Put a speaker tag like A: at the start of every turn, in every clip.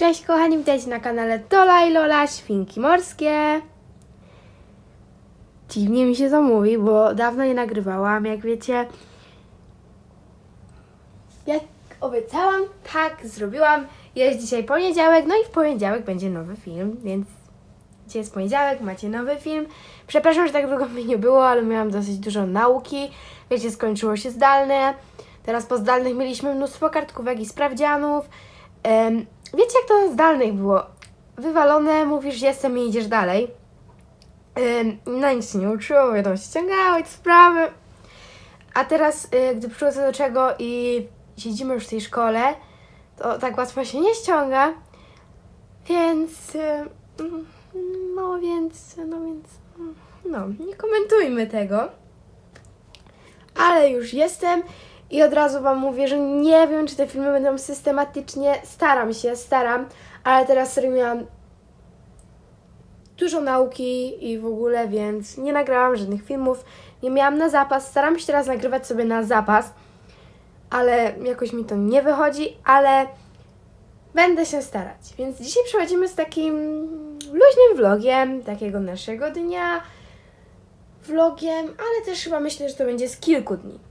A: Cześć kochani, witajcie na kanale Tola i Lola Świnki Morskie. Dziwnie mi się to mówi, bo dawno nie nagrywałam, jak wiecie. Jak obiecałam, tak zrobiłam. Jest dzisiaj poniedziałek, no i w poniedziałek będzie nowy film, więc dzisiaj jest poniedziałek, macie nowy film. Przepraszam, że tak długo mi nie było, ale miałam dosyć dużo nauki. Wiecie, skończyło się zdalne. Teraz po zdalnych mieliśmy mnóstwo kartkówek i sprawdzianów. Em, wiecie, jak to na zdalnych było? Wywalone, mówisz jestem i idziesz dalej. Em, na nic się nie uczyło, wiadomo, ściągały te sprawy. A teraz, y, gdy co do czego i siedzimy już w tej szkole, to tak łatwo się nie ściąga. Więc, y, mm, no więc, no więc, mm, no, nie komentujmy tego. Ale już jestem i od razu Wam mówię, że nie wiem, czy te filmy będą systematycznie. Staram się, staram, ale teraz serio miałam dużo nauki i w ogóle, więc nie nagrałam żadnych filmów. Nie miałam na zapas. Staram się teraz nagrywać sobie na zapas, ale jakoś mi to nie wychodzi, ale będę się starać. Więc dzisiaj przechodzimy z takim luźnym vlogiem, takiego naszego dnia vlogiem, ale też chyba myślę, że to będzie z kilku dni.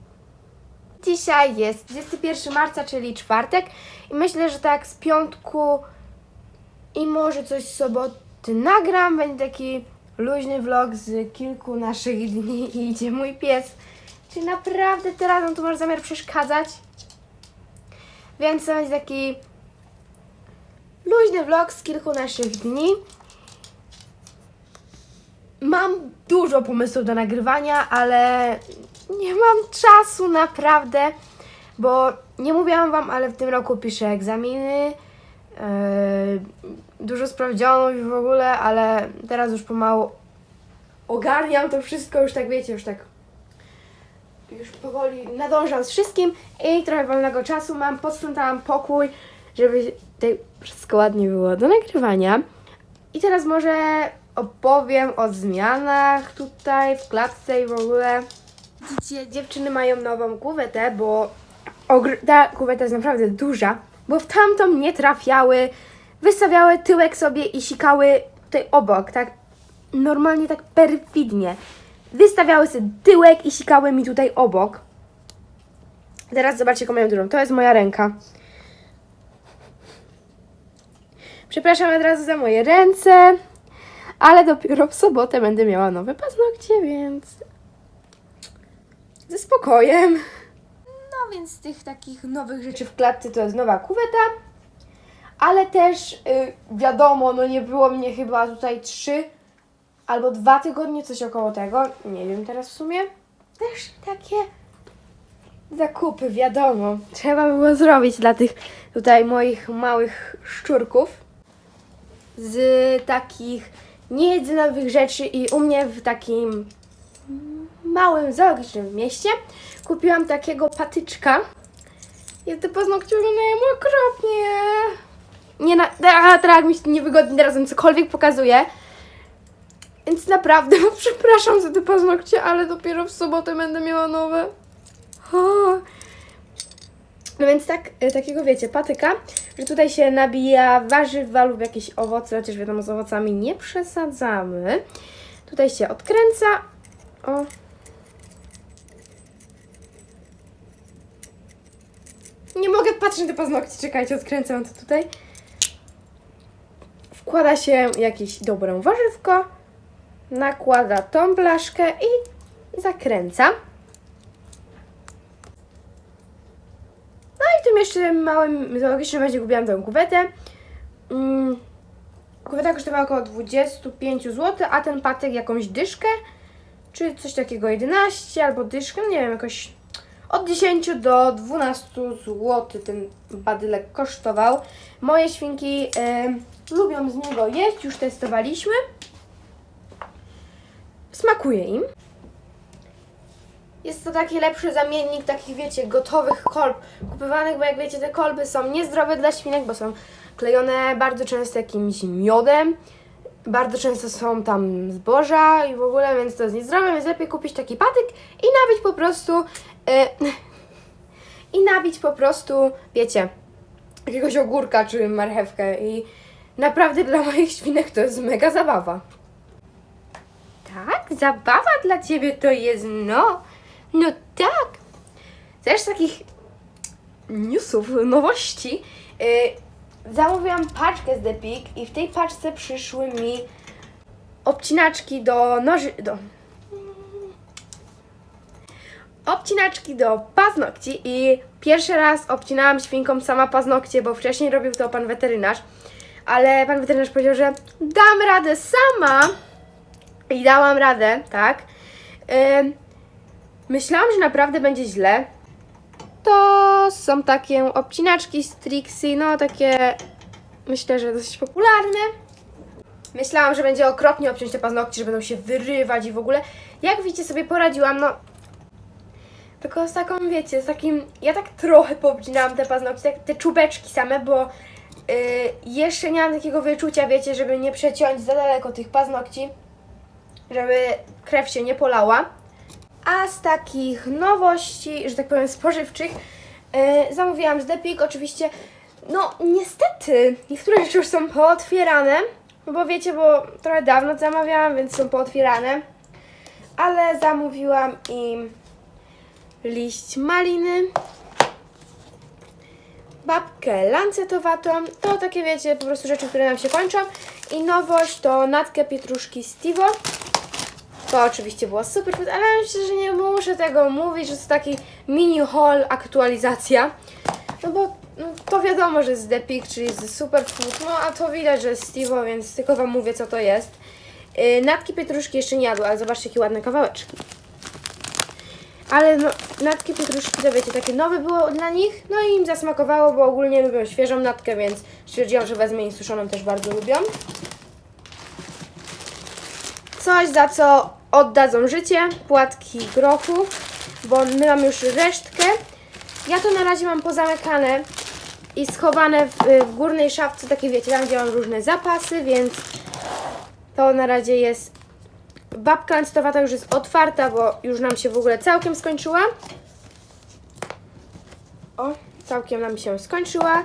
A: Dzisiaj jest 21 marca, czyli czwartek i myślę, że tak z piątku i może coś z soboty nagram. Będzie taki luźny vlog z kilku naszych dni i idzie mój pies. Czy naprawdę teraz on tu masz zamiar przeszkadzać? Więc to będzie taki luźny vlog z kilku naszych dni. Mam dużo pomysłów do nagrywania, ale nie mam czasu naprawdę, bo nie mówiłam wam, ale w tym roku piszę egzaminy, yy, dużo sprawdzionów i w ogóle, ale teraz już pomału ogarniam to wszystko, już tak wiecie, już tak już powoli nadążam z wszystkim i trochę wolnego czasu mam, posprzątałam pokój, żeby tutaj wszystko ładnie było do nagrywania. I teraz może opowiem o zmianach tutaj w klatce i w ogóle. Widzicie, dziewczyny mają nową kuwetę, bo ta kuweta jest naprawdę duża, bo w tamtą nie trafiały, wystawiały tyłek sobie i sikały tutaj obok, tak normalnie tak perfidnie. Wystawiały sobie tyłek i sikały mi tutaj obok. Teraz zobaczcie, jaką mają dużą. To jest moja ręka. Przepraszam od razu za moje ręce, ale dopiero w sobotę będę miała nowe paznokcie, więc ze spokojem. No więc z tych takich nowych rzeczy w klatce to jest nowa kuweta, ale też y, wiadomo, no nie było mnie chyba tutaj trzy albo dwa tygodnie, coś około tego, nie wiem teraz w sumie. Też takie zakupy, wiadomo, trzeba było zrobić dla tych tutaj moich małych szczurków z takich niejedzynowych rzeczy i u mnie w takim małym, zoologicznym mieście kupiłam takiego patyczka. Te paznokcie wyglądają okropnie. Nie na... A, teraz mi się niewygodnie on cokolwiek pokazuje. Więc naprawdę przepraszam za te paznokcie, ale dopiero w sobotę będę miała nowe. No więc tak, e, takiego wiecie, patyka, że tutaj się nabija warzywa lub jakieś owoce, chociaż wiadomo z owocami nie przesadzamy. Tutaj się odkręca. O. Nie mogę patrzeć na te paznokcie, czekajcie, odkręcam to tutaj. Wkłada się jakieś dobrą warzywko, nakłada tą blaszkę i zakręca. No i tym jeszcze małym zoologicznym będzie kupiłam tę kuwetę. Mm, kuweta kosztowała około 25 zł, a ten patyk jakąś dyszkę, czy coś takiego 11 albo dyszkę, nie wiem, jakoś od 10 do 12 zł ten badylek kosztował. Moje świnki em, lubią z niego jeść, już testowaliśmy. Smakuje im. Jest to taki lepszy zamiennik takich, wiecie, gotowych kolb kupowanych, bo jak wiecie, te kolby są niezdrowe dla świnek, bo są klejone bardzo często jakimś miodem. Bardzo często są tam zboża i w ogóle, więc to jest niezdrowe, więc lepiej kupić taki patyk i nabić po prostu, e, i nabić po prostu, wiecie, jakiegoś ogórka czy marchewkę i naprawdę dla moich świnek to jest mega zabawa. Tak, zabawa dla ciebie to jest, no, no tak. Też takich newsów, nowości, yy, zamówiłam paczkę z Depik i w tej paczce przyszły mi obcinaczki do noży, do obcinaczki do paznokci i pierwszy raz obcinałam świnkom sama paznokcie, bo wcześniej robił to pan weterynarz, ale pan weterynarz powiedział, że dam radę sama i dałam radę, tak. Ym, myślałam, że naprawdę będzie źle. To są takie obcinaczki z Trixie, no takie myślę, że dosyć popularne. Myślałam, że będzie okropnie obciąć te paznokcie, że będą się wyrywać i w ogóle. Jak widzicie sobie poradziłam, no tylko z taką, wiecie, z takim. Ja tak trochę poobcinałam te paznokcie, tak, te czubeczki same, bo y, jeszcze nie mam takiego wyczucia, wiecie, żeby nie przeciąć za daleko tych paznokci, żeby krew się nie polała. A z takich nowości, że tak powiem, spożywczych, y, zamówiłam z Depik. Oczywiście, no niestety, niektóre rzeczy już są pootwierane, no bo wiecie, bo trochę dawno zamawiałam, więc są pootwierane. Ale zamówiłam im liść maliny, babkę lancetowatą, to takie wiecie, po prostu rzeczy, które nam się kończą i nowość to natkę pietruszki Stivo. To oczywiście było super ale myślę, że nie muszę tego mówić, że to taki mini haul aktualizacja. No bo no, to wiadomo, że z Depik, czyli z Superfood, no a to widać, że jest Stivo, więc tylko Wam mówię, co to jest. Yy, natki pietruszki jeszcze nie jadły, ale zobaczcie, jakie ładne kawałeczki. Ale no, natki pietruszki to wiecie, takie nowe było dla nich, no i im zasmakowało, bo ogólnie lubią świeżą natkę, więc stwierdziłam, że wezmę i suszoną też bardzo lubią. Coś, za co oddadzą życie, płatki grochu, bo my mamy już resztkę. Ja to na razie mam pozamykane i schowane w, w górnej szafce, takie wiecie, tam gdzie mam różne zapasy, więc to na razie jest babka lancetowata już jest otwarta, bo już nam się w ogóle całkiem skończyła. O, całkiem nam się skończyła.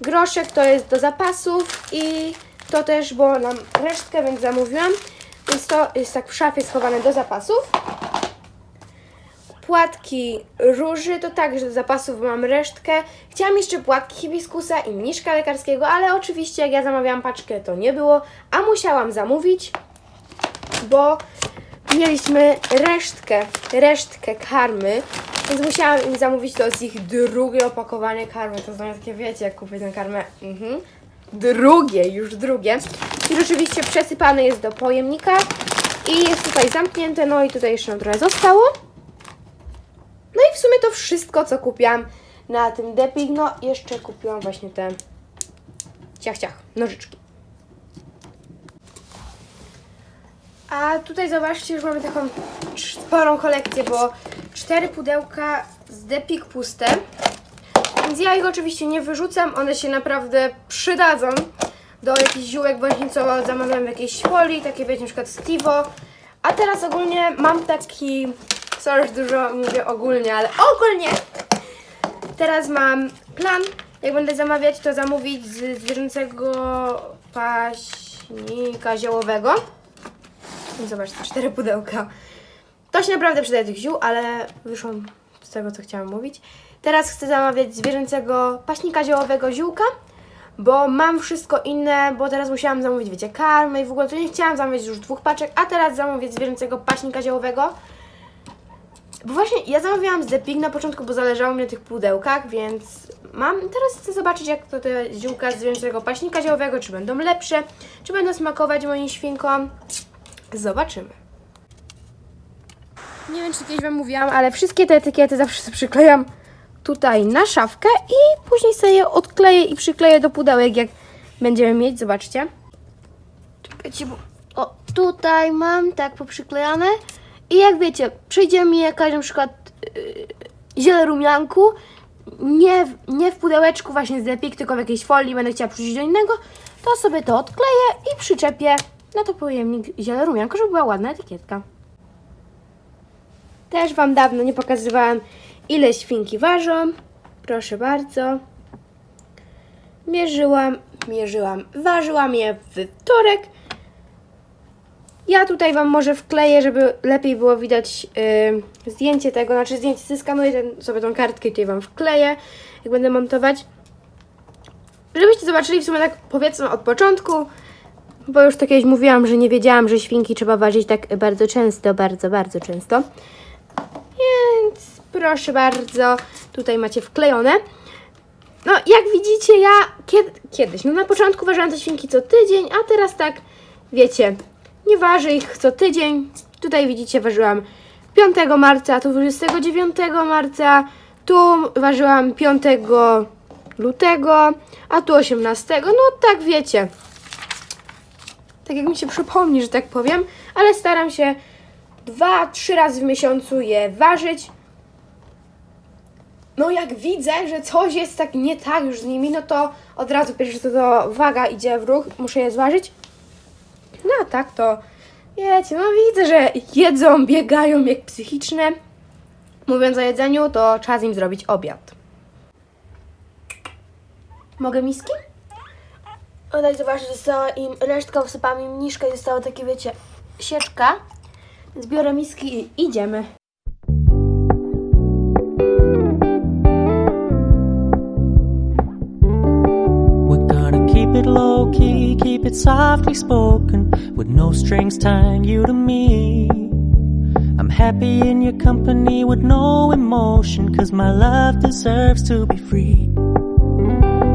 A: Groszek to jest do zapasów i to też, bo nam resztkę, więc zamówiłam. Więc to jest tak w szafie schowane do zapasów. Płatki róży to także do zapasów, mam resztkę. Chciałam jeszcze płatki hibiskusa i mniszka lekarskiego, ale oczywiście jak ja zamawiałam paczkę to nie było, a musiałam zamówić bo mieliśmy resztkę, resztkę karmy, więc musiałam im zamówić to z ich drugie opakowanie karmy. To znaczy takie wiecie, jak kupię tę karmę. Mhm. Drugie, już drugie. I rzeczywiście przesypane jest do pojemnika i jest tutaj zamknięte, no i tutaj jeszcze nam trochę zostało. No i w sumie to wszystko, co kupiłam na tym Depik. No, jeszcze kupiłam właśnie te ciach, ciach, nożyczki. A tutaj zobaczcie, już mamy taką sporą kolekcję, bo cztery pudełka z Depik puste. Więc ja ich oczywiście nie wyrzucam, one się naprawdę przydadzą do jakichś ziółek błękitnowo zamawiam w jakiejś folii, takie wiecie, na przykład Stivo. A teraz ogólnie mam taki, sorry, dużo mówię ogólnie, ale ogólnie teraz mam plan, jak będę zamawiać, to zamówić z zwierzęcego paśnika ziołowego. I Zobaczcie, cztery pudełka. To się naprawdę przydaje tych ziół, ale wyszłam z tego, co chciałam mówić. Teraz chcę zamawiać zwierzęcego paśnika ziołowego ziółka, bo mam wszystko inne, bo teraz musiałam zamówić, wiecie, karmę i w ogóle to nie chciałam zamawiać już dwóch paczek, a teraz zamówić zwierzęcego paśnika ziołowego. Bo właśnie ja zamawiałam z Depik na początku, bo zależało mi na tych pudełkach, więc mam. Teraz chcę zobaczyć, jak to te ziółka z zwierzęcego paśnika ziołowego, czy będą lepsze, czy będą smakować moim świnkom. Zobaczymy. Nie wiem, czy kiedyś Wam mówiłam, ale wszystkie te etykiety zawsze sobie przyklejam tutaj na szafkę i później sobie je odkleję i przykleję do pudełek, jak będziemy mieć. Zobaczcie. Czekajcie, bo... O, tutaj mam tak poprzyklejane. I jak wiecie, przyjdzie mi jakaś na przykład yy, ziele rumianku, nie, w- nie w pudełeczku właśnie z Depik, tylko w jakiejś folii, będę chciała przyrzucić do innego, to sobie to odkleję i przyczepię na to pojemnik ziele rumianko, żeby była ładna etykietka. Też Wam dawno nie pokazywałam, ile świnki ważą. Proszę bardzo. mierzyłam, mierzyłam, ważyłam je w wtorek. Ja tutaj Wam może wkleję, żeby lepiej było widać yy, zdjęcie tego, znaczy zdjęcie, zeskanuję ten, sobie tą kartkę i tutaj Wam wkleję, jak będę montować. Żebyście zobaczyli w sumie tak powiedzmy od początku, bo już to kiedyś mówiłam, że nie wiedziałam, że świnki trzeba ważyć tak bardzo często, bardzo, bardzo często. Więc proszę bardzo, tutaj macie wklejone. No, jak widzicie, ja kiedy, kiedyś, no na początku ważyłam te świnki co tydzień, a teraz tak, wiecie, nie ważę ich co tydzień. Tutaj widzicie, ważyłam 5 marca, tu 29 marca, tu ważyłam 5 lutego, a tu 18. No tak wiecie. Tak jak mi się przypomni, że tak powiem, ale staram się dwa, trzy razy w miesiącu je ważyć. No jak widzę, że coś jest tak nie tak już z nimi, no to od razu pierwsze co to waga idzie w ruch, muszę je zważyć. No a tak to, wiecie, no widzę, że jedzą, biegają jak psychiczne. Mówiąc o jedzeniu, to czas im zrobić obiad. Mogę miski? O, daj zobaczyć, została im resztka, wsypałam im niszkę i została takie, wiecie, sieczka. Więc biorę miski i idziemy.
B: Keep it low key, keep it softly spoken, with no strings tying you to me. I'm happy in your company with no emotion, cause my love deserves to be free.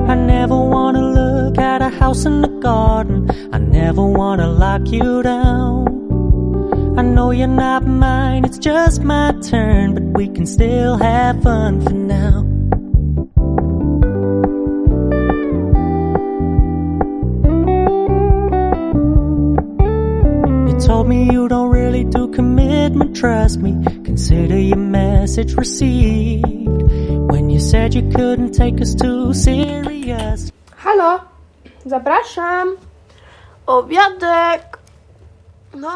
B: I never wanna look at a house in the garden, I never wanna lock you down. I know you're not mine, it's just my turn, but we can still have fun for now. You told me you don't really do commitment, trust me. Consider your message received.
A: Halo, zapraszam. Obiadek. No.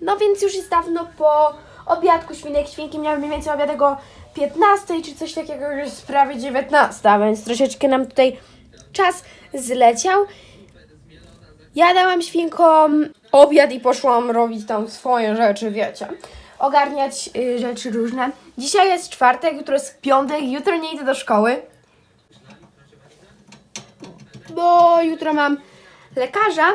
A: No więc już jest dawno po obiadku świnek. Świnki miały mniej więcej obiadek o 15 czy coś takiego, już jest prawie 19, więc troszeczkę nam tutaj czas zleciał. Ja dałam świnkom obiad i poszłam robić tam swoje rzeczy, wiecie. Ogarniać y, rzeczy różne. Dzisiaj jest czwartek, jutro jest piątek, jutro nie idę do szkoły bo jutro mam lekarza.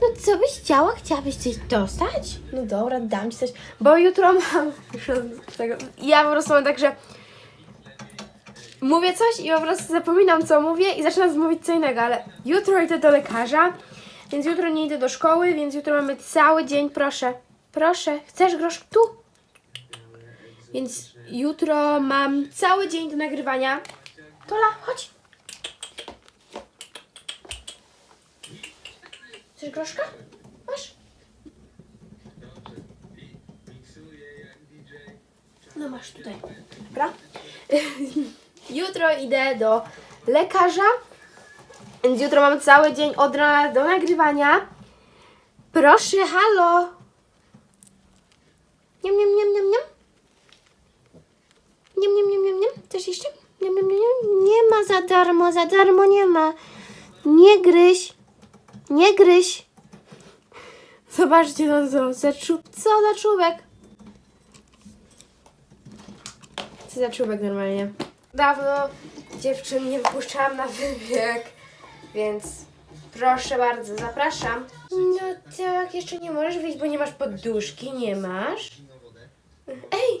A: No co byś chciała? Chciałabyś coś dostać? No dobra, dam ci coś, bo jutro mam... ja po prostu mam tak, że mówię coś i po prostu zapominam co mówię i zaczynam mówić co innego, ale jutro idę do lekarza, więc jutro nie idę do szkoły, więc jutro mamy cały dzień, proszę, proszę, chcesz grosz tu? Więc jutro mam cały dzień do nagrywania. Tola, chodź. Chcesz groszka? Masz? No masz tutaj. Dobra. jutro idę do lekarza. Więc jutro mam cały dzień od rana do nagrywania. Proszę, halo. Niam, niam, niam, niam, niam. Niam, niam, niam, niam, niam. Coś jeszcze? Niam, niam, niam, niam. Nie ma za darmo, za darmo nie ma. Nie gryź. Nie gryź. Zobaczcie no co, za co za czubek. Co za czubek normalnie. Dawno dziewczyn nie wypuszczałam na wybieg, więc proszę bardzo, zapraszam. No tak, jeszcze nie możesz wyjść, bo nie masz poduszki, nie masz? Ej,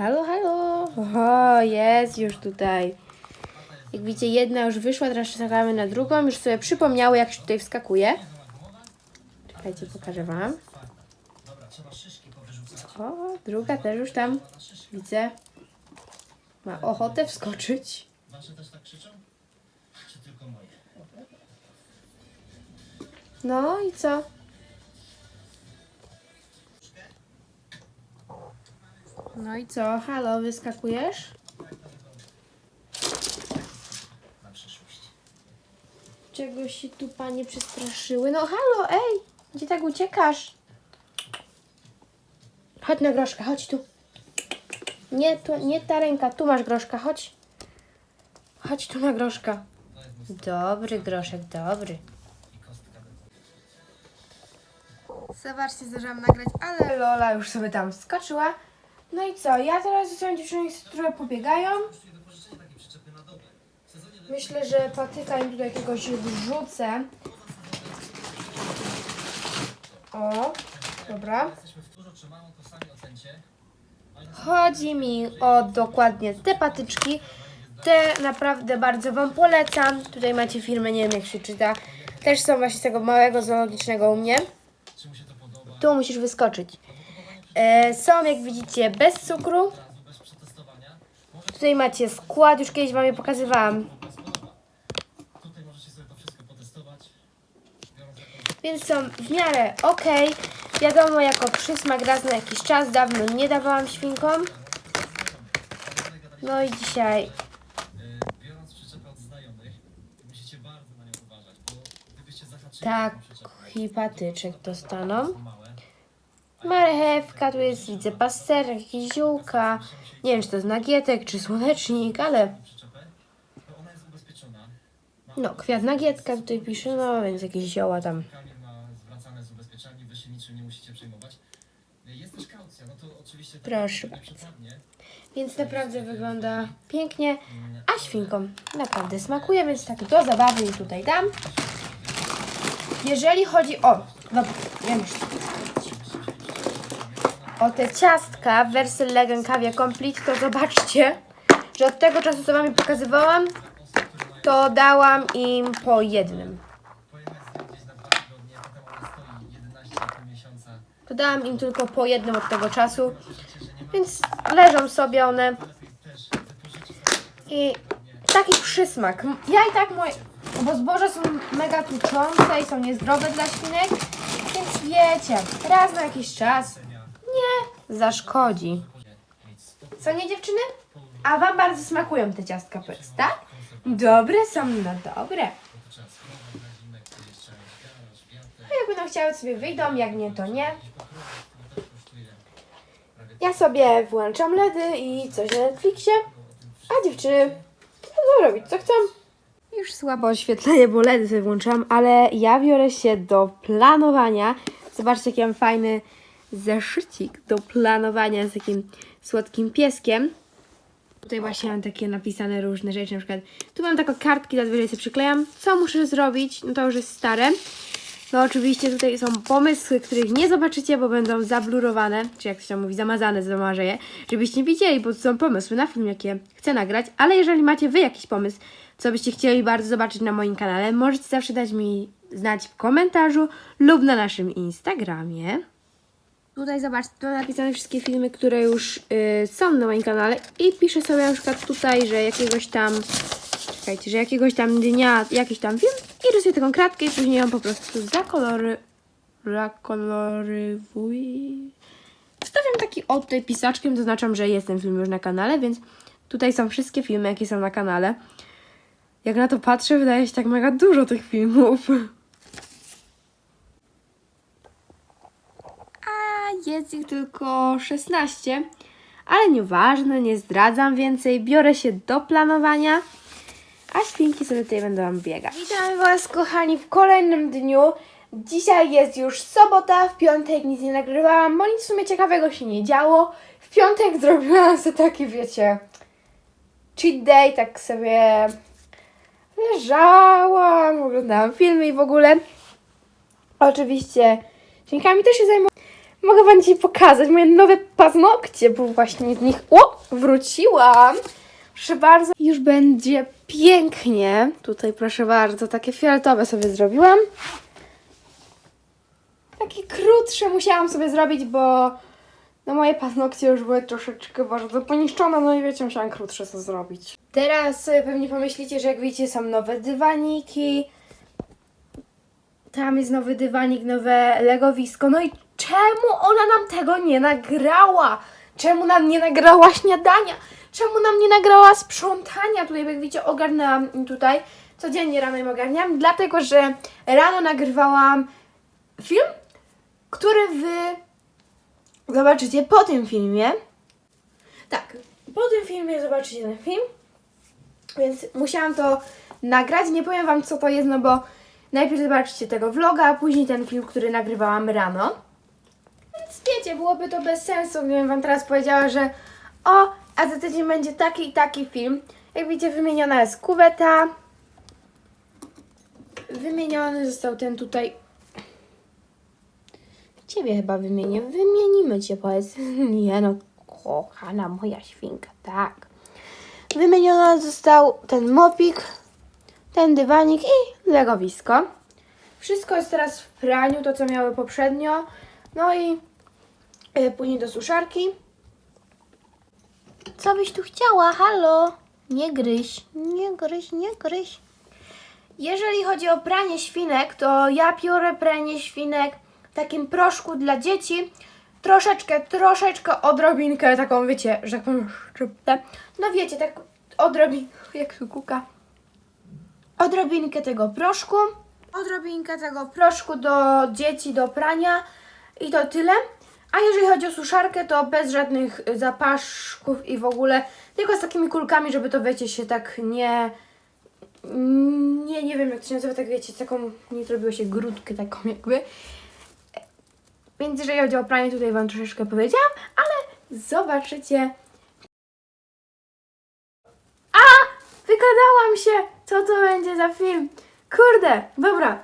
A: Halo, halo. Oho, jest już tutaj. Jak widzicie, jedna już wyszła, teraz czekamy na drugą. Już sobie przypomniały, jak się tutaj wskakuje. Czekajcie, pokażę Wam. O, druga też już tam, widzę, ma ochotę wskoczyć. No i co? No i co? Halo, wyskakujesz? Czegoś się tu panie przestraszyły? No halo, ej! Gdzie tak uciekasz? Chodź na groszka, chodź tu. Nie, tu, nie ta ręka, tu masz groszka, chodź. Chodź tu na groszka. Dobry groszek, dobry. Zobaczcie, zdążyłam nagrać, ale Lola już sobie tam skoczyła. No i co, ja teraz zostawiam dziewczyny, które pobiegają. Myślę, że patyka im tutaj jakiegoś wrzucę. O, dobra. Chodzi mi o dokładnie te patyczki. Te naprawdę bardzo Wam polecam. Tutaj macie firmę, nie wiem jak się czyta. Też są właśnie z tego małego zoologicznego u mnie. Tu musisz wyskoczyć. E, są, jak widzicie, bez cukru. Tutaj macie skład, już kiedyś Wam je pokazywałam. Więc są w miarę ok. Wiadomo, jako przysmak raz na jakiś czas. Dawno nie dawałam świnkom. No i dzisiaj taki patyczek dostaną. Marchewka, tu jest widzę pasterek, jakieś ziółka. Nie wiem, czy to jest nagietek, czy słonecznik, ale no, kwiat nagietka tutaj pisze, no więc jakieś zioła tam.
C: No
A: Proszę bardzo. Więc naprawdę wygląda pięknie, a świnkom naprawdę smakuje, więc tak do zabawy tutaj dam. Jeżeli chodzi o... Dobra, ja muszę o te ciastka w wersji Legend Caviar Complete, to zobaczcie, że od tego czasu, co Wam pokazywałam, to dałam im po jednym.
C: Pojemność gdzieś na dwa tygodnie, potem ona stoi 11,5 miesiąca.
A: To dałam im tylko po jednym od tego czasu, więc leżą sobie one. I taki przysmak. Ja i tak moje, bo zboża są mega tuczące i są niezdrowe dla świnek, więc wiecie, raz na jakiś czas nie zaszkodzi. Co nie dziewczyny? A wam bardzo smakują te ciastka powiedz, tak? Dobre są, no dobre. A jak będą chciały sobie wyjdą, jak nie to nie. Ja sobie włączam LEDy i coś na Netflixie, a dziewczyny będą robić co chcą. Już słabo oświetlenie, bo LEDy sobie włączam, ale ja biorę się do planowania. Zobaczcie, jaki mam fajny zeszycik do planowania z takim słodkim pieskiem. Tutaj właśnie mam takie napisane różne rzeczy, na przykład tu mam taką kartki, zazwyczaj sobie przyklejam, co muszę zrobić, no to już jest stare. No oczywiście tutaj są pomysły, których nie zobaczycie, bo będą zablurowane, czy jak to się mówi, zamazane, zamarzę je, żebyście widzieli, bo to są pomysły na film, jakie chcę nagrać, ale jeżeli macie Wy jakiś pomysł, co byście chcieli bardzo zobaczyć na moim kanale, możecie zawsze dać mi znać w komentarzu lub na naszym Instagramie. Tutaj zobaczcie, tu napisane wszystkie filmy, które już y, są na moim kanale i piszę sobie na przykład tutaj, że jakiegoś tam, czekajcie, że jakiegoś tam dnia, jakiś tam film i rysuję taką kratkę i później ją po prostu zakolory, zakolorywuję. Wstawiam taki o tutaj pisaczkiem, zaznaczam, że jest ten film już na kanale, więc tutaj są wszystkie filmy, jakie są na kanale. Jak na to patrzę, wydaje się tak mega dużo tych filmów. A jest ich tylko 16. Ale nieważne, nie zdradzam więcej. Biorę się do planowania. A świnki sobie tutaj będą biegać. Witam Was, kochani, w kolejnym dniu. Dzisiaj jest już sobota, w piątek nic nie nagrywałam, bo nic w sumie ciekawego się nie działo. W piątek zrobiłam sobie taki, wiecie, cheat day, tak sobie leżałam, oglądałam filmy i w ogóle. Oczywiście świnkami też się zajmowałam. Mogę Wam dzisiaj pokazać moje nowe paznokcie, bo właśnie z nich o, wróciłam. Proszę bardzo, już będzie pięknie. Tutaj proszę bardzo, takie fioletowe sobie zrobiłam. Takie krótsze musiałam sobie zrobić, bo no moje paznokcie już były troszeczkę bardzo poniszczone, no i wiecie, musiałam krótsze sobie zrobić. Teraz pewnie pomyślicie, że jak widzicie są nowe dywaniki. Tam jest nowy dywanik, nowe legowisko. No i czemu ona nam tego nie nagrała? Czemu nam nie nagrała śniadania? Czemu nam nie nagrała sprzątania? Tutaj, jak widzicie, ogarnęłam tutaj. Codziennie rano ją ogarniam, dlatego że rano nagrywałam film, który wy zobaczycie po tym filmie. Tak, po tym filmie zobaczycie ten film, więc musiałam to nagrać. Nie powiem wam co to jest, no bo najpierw zobaczycie tego vloga, a później ten film, który nagrywałam rano. Więc wiecie, byłoby to bez sensu, gdybym wam teraz powiedziała, że o, a za tydzień będzie taki i taki film. Jak widzicie, wymieniona jest kuweta. Wymieniony został ten tutaj. Ciebie chyba wymienię. Wymienimy cię, powiedz. Nie no, kochana moja świnka, tak. Wymieniony został ten mopik, ten dywanik i legowisko. Wszystko jest teraz w praniu, to co miały poprzednio. No i później do suszarki. Co byś tu chciała? Halo? Nie gryź, nie gryź, nie gryź. Jeżeli chodzi o pranie świnek, to ja biorę pranie świnek w takim proszku dla dzieci. Troszeczkę, troszeczkę odrobinkę, taką wiecie, że tak powiem, szczyptę. No wiecie, tak odrobinkę, jak tu kuka. Odrobinkę tego proszku. Odrobinkę tego proszku do dzieci, do prania. I to tyle. A jeżeli chodzi o suszarkę, to bez żadnych y, zapaszków i w ogóle, tylko z takimi kulkami, żeby to wiecie się tak nie nie, nie wiem jak to się nazywa, tak wiecie, taką, nie zrobiło się grudkę taką jakby. Więc jeżeli chodzi o pranie, tutaj Wam troszeczkę powiedziałam, ale zobaczycie. A! Wygadałam się! Co to będzie za film? Kurde, dobra.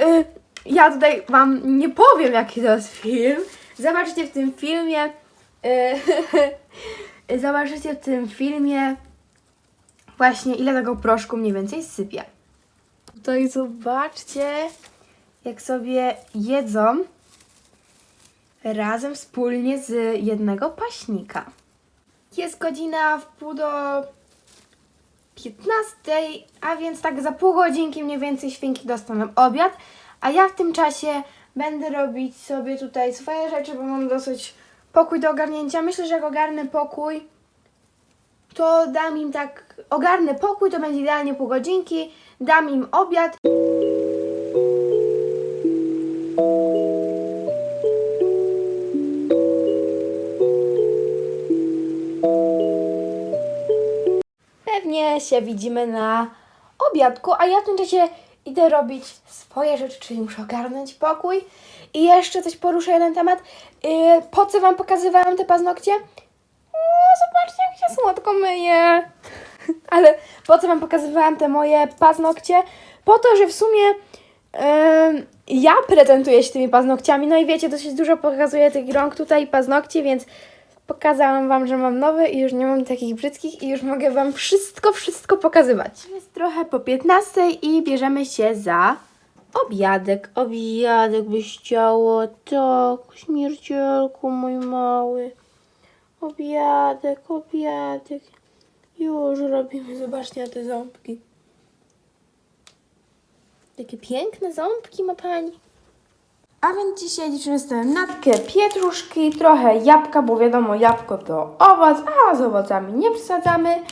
A: Y, ja tutaj Wam nie powiem, jaki to jest film. Zobaczycie w tym filmie. Y, zobaczycie w tym filmie właśnie ile tego proszku mniej więcej sypie. Tutaj zobaczcie, jak sobie jedzą razem wspólnie z jednego paśnika. Jest godzina w pół do 15, a więc tak za pół godzinki mniej więcej świnki dostaną obiad, a ja w tym czasie będę robić sobie tutaj swoje rzeczy, bo mam dosyć pokój do ogarnięcia. Myślę, że jak ogarnę pokój, to dam im tak, ogarnę pokój, to będzie idealnie pół godzinki, dam im obiad. Pewnie się widzimy na obiadku, a ja w tym czasie idę robić swoje rzeczy, czyli muszę ogarnąć pokój. I jeszcze coś poruszę jeden temat. Yy, po co Wam pokazywałam te paznokcie? O, zobaczcie, jak się słodko myje. Ale po co Wam pokazywałam te moje paznokcie? Po to, że w sumie em, ja prezentuję się tymi paznokciami. No i wiecie, dosyć dużo pokazuję tych rąk tutaj, paznokci, więc pokazałam Wam, że mam nowe i już nie mam takich brzydkich i już mogę Wam wszystko, wszystko pokazywać. Jest trochę po 15 i bierzemy się za obiadek. Obiadek byś chciało, tak, śmiercielku mój mały. Obiadek, obiadek. Już robimy, zobaczcie na te ząbki. Jakie piękne ząbki ma pani. A więc dzisiaj liczymy sobie natkę pietruszki, trochę jabłka, bo wiadomo, jabłko to owoc, a z owocami nie przesadzamy.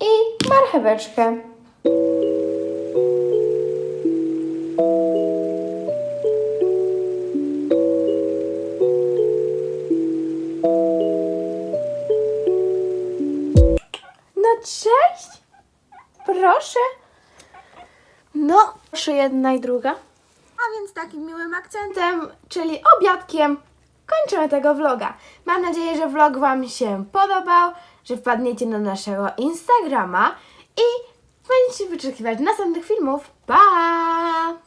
A: I marcheweczkę. No cześć! Proszę. No, proszę jedna i druga. A więc takim miłym akcentem, czyli obiadkiem, kończymy tego vloga. Mam nadzieję, że vlog Wam się podobał, że wpadniecie na naszego Instagrama i będziecie wyczekiwać następnych filmów. Pa!